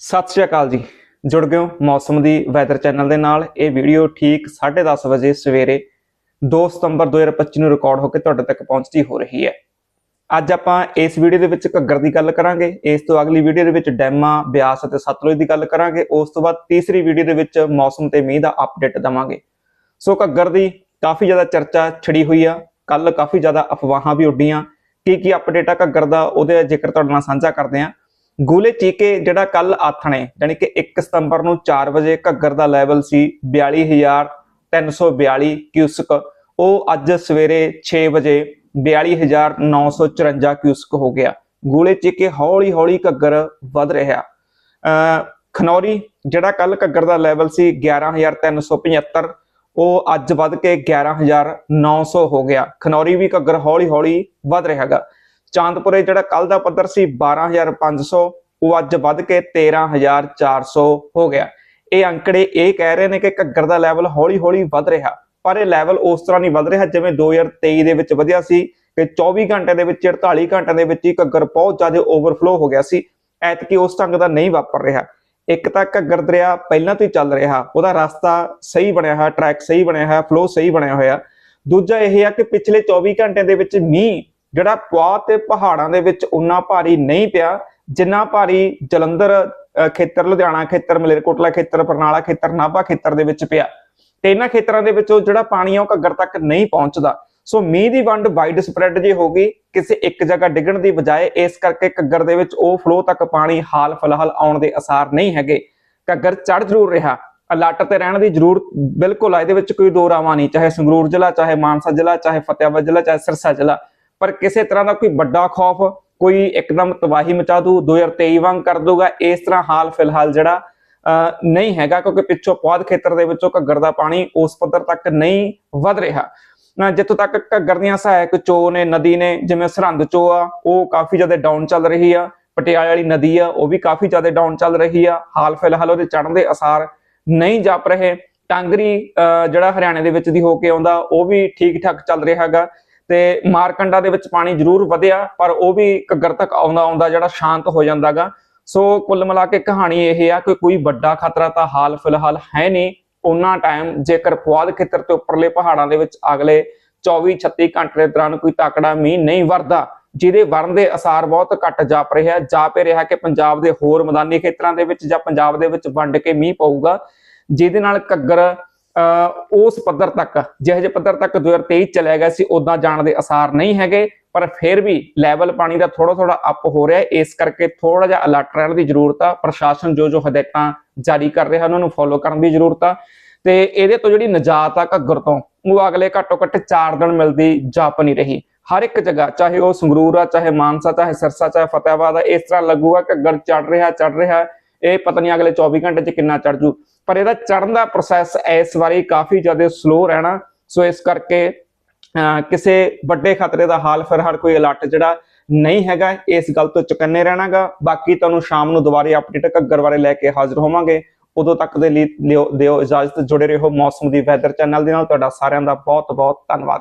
ਸਤਿ ਸ਼੍ਰੀ ਅਕਾਲ ਜੀ। ਜੁੜ ਗਏ ਹੋ ਮੌਸਮ ਦੀ ਵੈਦਰ ਚੈਨਲ ਦੇ ਨਾਲ। ਇਹ ਵੀਡੀਓ ਠੀਕ 10:30 ਵਜੇ ਸਵੇਰੇ 2 ਸਤੰਬਰ 2025 ਨੂੰ ਰਿਕਾਰਡ ਹੋ ਕੇ ਤੁਹਾਡੇ ਤੱਕ ਪਹੁੰਚਦੀ ਹੋ ਰਹੀ ਹੈ। ਅੱਜ ਆਪਾਂ ਇਸ ਵੀਡੀਓ ਦੇ ਵਿੱਚ ਘੱਗਰ ਦੀ ਗੱਲ ਕਰਾਂਗੇ। ਇਸ ਤੋਂ ਅਗਲੀ ਵੀਡੀਓ ਦੇ ਵਿੱਚ ਡੈਮਾਂ, ਬਿਆਸ ਅਤੇ ਸਤਲੁਜ ਦੀ ਗੱਲ ਕਰਾਂਗੇ। ਉਸ ਤੋਂ ਬਾਅਦ ਤੀਸਰੀ ਵੀਡੀਓ ਦੇ ਵਿੱਚ ਮੌਸਮ ਤੇ ਮੀਂਹ ਦਾ ਅਪਡੇਟ ਦਵਾਂਗੇ। ਸੋ ਘੱਗਰ ਦੀ ਕਾਫੀ ਜ਼ਿਆਦਾ ਚਰਚਾ ਛੜੀ ਹੋਈ ਆ। ਕੱਲ ਕਾਫੀ ਜ਼ਿਆਦਾ ਅਫਵਾਹਾਂ ਵੀ ਉੱਡੀਆਂ। ਕੀ ਕੀ ਅਪਡੇਟ ਆ ਘੱਗਰ ਦਾ? ਉਹਦੇ ਜ਼ਿਕਰ ਤੁਹਾਡੇ ਨਾਲ ਸਾਂਝਾ ਕਰਦੇ ਆਂ। ਗੂਲੇ ਚੀਕੇ ਜਿਹੜਾ ਕੱਲ ਆਥਣੇ ਯਾਨੀ ਕਿ 1 ਸਤੰਬਰ ਨੂੰ 4 ਵਜੇ ਘੱਗਰ ਦਾ ਲੈਵਲ ਸੀ 42342 ਕਿਊਸਕ ਉਹ ਅੱਜ ਸਵੇਰੇ 6 ਵਜੇ 42954 ਕਿਊਸਕ ਹੋ ਗਿਆ। ਗੂਲੇ ਚੀਕੇ ਹੌਲੀ ਹੌਲੀ ਘੱਗਰ ਵੱਧ ਰਿਹਾ। ਅ ਖਨੌਰੀ, ਜਿਹੜਾ ਕੱਲ ਘੱਗਰ ਦਾ ਲੈਵਲ ਸੀ 11375 ਉਹ ਅੱਜ ਵੱਧ ਕੇ 11900 ਹੋ ਗਿਆ। ਖਨੌਰੀ ਵੀ ਘੱਗਰ ਹੌਲੀ ਹੌਲੀ ਵੱਧ ਰਿਹਾਗਾ। ਚਾਂਦਪੁਰੇ ਜਿਹੜਾ ਕੱਲ ਦਾ ਪੱਧਰ ਸੀ 12500 ਉਹ ਅੱਜ ਵੱਧ ਕੇ 13400 ਹੋ ਗਿਆ। ਇਹ ਅੰਕੜੇ ਇਹ ਕਹਿ ਰਹੇ ਨੇ ਕਿ ਘੱਗਰ ਦਾ ਲੈਵਲ ਹੌਲੀ ਹੌਲੀ ਵੱਧ ਰਿਹਾ, ਪਰ ਇਹ ਲੈਵਲ ਉਸ ਤਰ੍ਹਾਂ ਨਹੀਂ ਵੱਧ ਰਿਹਾ ਜਿਵੇਂ 2023 ਦੇ ਵਿੱਚ ਵਧਿਆ ਸੀ ਕਿ 24 ਘੰਟੇ ਦੇ ਵਿੱਚ 48 ਘੰਟਿਆਂ ਦੇ ਵਿੱਚ ਹੀ ਘੱਗਰ ਬਹੁਤ ਜ਼ਿਆਦਾ ਓਵਰਫਲੋ ਹੋ ਗਿਆ ਸੀ, ਐਤਕੀ ਉਸ ਢੰਗ ਦਾ ਨਹੀਂ ਵਾਪਰ ਰਿਹਾ। ਇੱਕ ਤਾਂ ਘੱਗਰ ਦਰਿਆ ਪਹਿਲਾਂ ਤੋਂ ਹੀ ਚੱਲ ਰਿਹਾ, ਉਹਦਾ ਰਸਤਾ ਸਹੀ ਬਣਿਆ ਹੋਇਆ ਟਰੈਕ ਸਹੀ ਬਣਿਆ ਹੋਇਆ ਫਲੋ ਸਹੀ ਬਣਿਆ ਹੋਇਆ। ਦੂਜਾ ਇਹ ਆ ਕਿ ਪਿਛਲੇ 24 ਘੰਟਿਆਂ ਦੇ ਵਿੱਚ ਮੀਂਹ ਜਿਹੜਾ ਪੁਆ ਤੇ ਪਹਾੜਾਂ ਦੇ ਵਿੱਚ ਉਨਾ ਭਾਰੀ ਨਹੀਂ ਪਿਆ, ਜਿੰਨਾ ਭਾਰੀ ਜਲੰਧਰ ਖੇਤਰ, ਲੁਧਿਆਣਾ ਖੇਤਰ, ਮਲੇਰਕੋਟਲਾ ਖੇਤਰ, ਬਰਨਾਲਾ ਖੇਤਰ, ਨਾਭਾ ਖੇਤਰ ਦੇ ਵਿੱਚ ਪਿਆ। ਤੇ ਇਹਨਾਂ ਖੇਤਰਾਂ ਦੇ ਵਿੱਚੋਂ ਜਿਹੜਾ ਪਾਣੀ ਆ ਉਹ ਘੱਗਰ ਤੱਕ ਨਹੀਂ ਪਹੁੰਚਦਾ। ਸੋ ਮੀਂਹ ਦੀ ਵੰਡ ਵਾਈਡ ਸਪਰੈਡ ਜੇ ਹੋ ਗਈ, ਕਿਸੇ ਇੱਕ ਜਗ੍ਹਾ ਡਿੱਗਣ ਦੀ ਬਜਾਏ ਇਸ ਕਰਕੇ ਘੱਗਰ ਦੇ ਵਿੱਚ ਉਹ ਫਲੋ ਤੱਕ ਪਾਣੀ ਹਾਲ ਫਿਲਹਾਲ ਆਉਣ ਦੇ ਅਸਾਰ ਨਹੀਂ ਹੈਗੇ। ਘੱਗਰ ਚੜ ਜ਼ਰੂਰ ਰਿਹਾ। ਅਲਰਟ ਤੇ ਰਹਿਣ ਦੀ ਜ਼ਰੂਰਤ ਬਿਲਕੁਲ ਆ, ਇਹਦੇ ਵਿੱਚ ਕੋਈ ਦੋ ਰਾਵਾਂ ਨਹੀਂ, ਚਾਹੇ ਸੰਗਰੂਰ ਜ਼ਿਲ੍ਹਾ, ਚਾਹੇ ਮਾਨਸਾ ਜ਼ਿਲ੍ਹਾ, ਚਾਹੇ ਫਤਿਆਬਾਦ ਜ਼ਿਲ੍ਹਾ, ਚਾਹੇ ਸਿਰਸਾ ਜ਼ਿਲ੍ਹਾ। ਪਰ ਕਿਸੇ ਤਰ੍ਹਾਂ ਦਾ ਕੋਈ ਵੱਡਾ ਖੌਫ ਕੋਈ ਇੱਕਦਮ ਤਬਾਹੀ ਮਚਾ ਦੂ 2023 ਵਾਂਗ ਕਰ ਦੂਗਾ ਇਸ ਤਰ੍ਹਾਂ ਹਾਲ ਫਿਲਹਾਲ ਜਿਹੜਾ ਅਹ, ਨਹੀਂ ਹੈਗਾ ਕਿਉਂਕਿ ਪਿੱਛੋਂ ਪੌਦ ਖੇਤਰ ਦੇ ਵਿੱਚੋਂ ਘੱਗਰ ਦਾ ਪਾਣੀ ਉਸ ਪੱਧਰ ਤੱਕ ਨਹੀਂ ਵਧ ਰਿਹਾ। ਅਹ, ਜਿੱਥੋਂ ਤੱਕ ਘੱਗਰ ਦੀਆਂ ਸਹਾਇਕ ਚੋ ਨੇ ਨਦੀ ਨੇ ਜਿਵੇਂ ਸਰਹੰਦ ਚੋ ਆ ਉਹ ਕਾਫੀ ਜ਼ਿਆਦਾ ਡਾਊਨ ਚੱਲ ਰਹੀ ਆ। ਪਟਿਆਲੇ ਵਾਲੀ ਨਦੀ ਆ ਉਹ ਵੀ ਕਾਫੀ ਜ਼ਿਆਦਾ ਡਾਊਨ ਚੱਲ ਰਹੀ ਆ। ਹਾਲ ਫਿਲਹਾਲ ਉਹਦੇ ਚੜ੍ਹਨ ਦੇ ਅਸਾਰ ਨਹੀਂ ਜਾਪ ਰਹੇ। ਟਾਂਗਰੀ ਅਹ, ਜਿਹੜਾ ਹਰਿਆਣੇ ਦੇ ਵਿੱਚ ਦੀ ਹੋ ਕੇ ਆਉਂਦਾ ਉਹ ਵੀ ਠੀਕ ਠਾਕ ਚੱਲ ਰਿਹਾ ਹੈਗਾ। ਤੇ ਮਾਰਕੰਡਾ ਦੇ ਵਿੱਚ ਪਾਣੀ ਜ਼ਰੂਰ ਵਧਿਆ, ਪਰ ਉਹ ਵੀ ਘੱਗਰ ਤੱਕ ਆਉਂਦਾ ਆਉਂਦਾ ਜਿਹੜਾ ਸ਼ਾਂਤ ਹੋ ਜਾਂਦਾਗਾ। ਸੋ ਕੁੱਲ ਮਿਲਾ ਕੇ ਕਹਾਣੀ ਇਹ ਆ ਕਿ ਕੋਈ ਵੱਡਾ ਖਤਰਾ ਤਾਂ ਹਾਲ ਫਿਲਹਾਲ ਹੈ ਨਹੀਂ। ਉਹਨਾਂ ਟਾਈਮ ਜੇਕਰ ਪੁਆਧ ਖੇਤਰ ਤੇ ਉੱਪਰਲੇ ਪਹਾੜਾਂ ਦੇ ਵਿੱਚ ਅਗਲੇ 24 36 ਘੰਟੇ ਦੇ ਦੌਰਾਨ ਕੋਈ ਤਕੜਾ ਮੀਂਹ ਨਹੀਂ ਵਰਦਾ, ਜਿਹਦੇ ਵਰਨ ਦੇ ਅਸਾਰ ਬਹੁਤ ਘੱਟ ਜਾਪ ਰਿਹਾ ਜਾਪ ਰਿਹਾ ਕਿ ਪੰਜਾਬ ਦੇ ਹੋਰ ਮੈਦਾਨੀ ਖੇਤਰਾਂ ਦੇ ਵਿੱਚ ਜਾਂ ਪੰਜਾਬ ਦੇ ਵਿੱਚ ਵੰਡ ਕੇ ਮੀਂਹ ਪਊਗਾ, ਜਿਹਦੇ ਨਾਲ ਘੱਗਰ ਉਸ ਪੱਧਰ ਤੱਕ, ਜਿਹੇ ਜਿਹੇ ਪੱਧਰ ਤੱਕ 2023 ਚਲਿਆ ਗਿਆ ਸੀ ਉਦਾਂ ਜਾਣ ਦੇ ਅਸਾਰ ਨਹੀਂ ਹੈਗੇ, ਪਰ ਫਿਰ ਵੀ ਲੈਵਲ ਪਾਣੀ ਦਾ ਥੋੜਾ ਥੋੜਾ ਅਪ ਹੋ ਰਿਹਾ ਇਸ ਕਰਕੇ ਥੋੜਾ ਜਿਹਾ ਅਲਰਟ ਰਹਿਣ ਦੀ ਜ਼ਰੂਰਤ ਆ। ਪ੍ਰਸ਼ਾਸਨ ਜੋ ਜੋ ਹਦਾਇਤਾਂ ਜਾਰੀ ਕਰ ਰਿਹਾ ਉਹਨਾਂ ਨੂੰ ਫੋਲੋ ਕਰਨ ਦੀ ਜ਼ਰੂਰਤ ਆ। ਤੇ ਇਹਦੇ ਤੋਂ ਜਿਹੜੀ ਨਜਾਤ ਆ ਘੱਗਰ ਤੋਂ, ਉਹ ਅਗਲੇ ਘੱਟੋ ਘੱਟ 4 ਦਿਨ ਮਿਲਦੀ ਜਾਪ ਨਹੀਂ ਰਹੀ। ਹਰ ਇੱਕ ਜਗ੍ਹਾ, ਚਾਹੇ ਉਹ ਸੰਗਰੂਰ ਆ, ਚਾਹੇ ਮਾਨਸਾ, ਚਾਹੇ ਸਿਰਸਾ, ਚਾਹੇ ਫਤਿਆਬਾਦ ਆ, ਇਸ ਤਰ੍ਹਾਂ ਲੱਗੂਗਾ ਘੱਗਰ ਚੜ ਰਿਹਾ ਚੜ ਰਿਹਾ। ਇਹ ਪਤਾ ਨਹੀਂ ਅਗਲੇ 24 ਘੰਟੇ 'ਚ ਕਿੰਨਾ ਚੜ ਜੂ। ਪਰ ਇਹਦਾ ਚੜਨ ਦਾ ਪ੍ਰੋਸੈਸ ਇਸ ਵਾਰੀ ਕਾਫੀ ਜ਼ਿਆਦਾ ਸਲੋ ਰਹਿਣਾ। ਸੋ ਇਸ ਕਰਕੇ ਕਿਸੇ ਵੱਡੇ ਖਤਰੇ ਦਾ ਹਾਲ ਫਿਲਹਾਲ ਕੋਈ ਅਲਰਟ ਜਿਹੜਾ ਨਹੀਂ ਹੈਗਾ, ਇਸ ਗੱਲ ਤੋਂ ਚੁਕੰਨੇ ਰਹਿਣਾਗਾ। ਬਾਕੀ ਤੁਹਾਨੂੰ ਸ਼ਾਮ ਨੂੰ ਦੁਬਾਰੇ ਅਪਡੇਟ ਘੱਗਰ ਬਾਰੇ ਲੈ ਕੇ ਹਾਜ਼ਰ ਹੋਵਾਂਗੇ। ਉਦੋਂ ਤੱਕ ਦੇ ਲਈ ਲਿਓ- ਦਿਓ ਇਜਾਜ਼ਤ। ਜੁੜੇ ਰਹੋ ਮੌਸਮ ਦੀ ਵੈਦਰ ਚੈਨਲ ਦੇ ਨਾਲ। ਤੁਹਾਡਾ ਸਾਰਿਆਂ ਦਾ ਬਹੁਤ ਬਹੁਤ ਧੰਨਵਾਦ।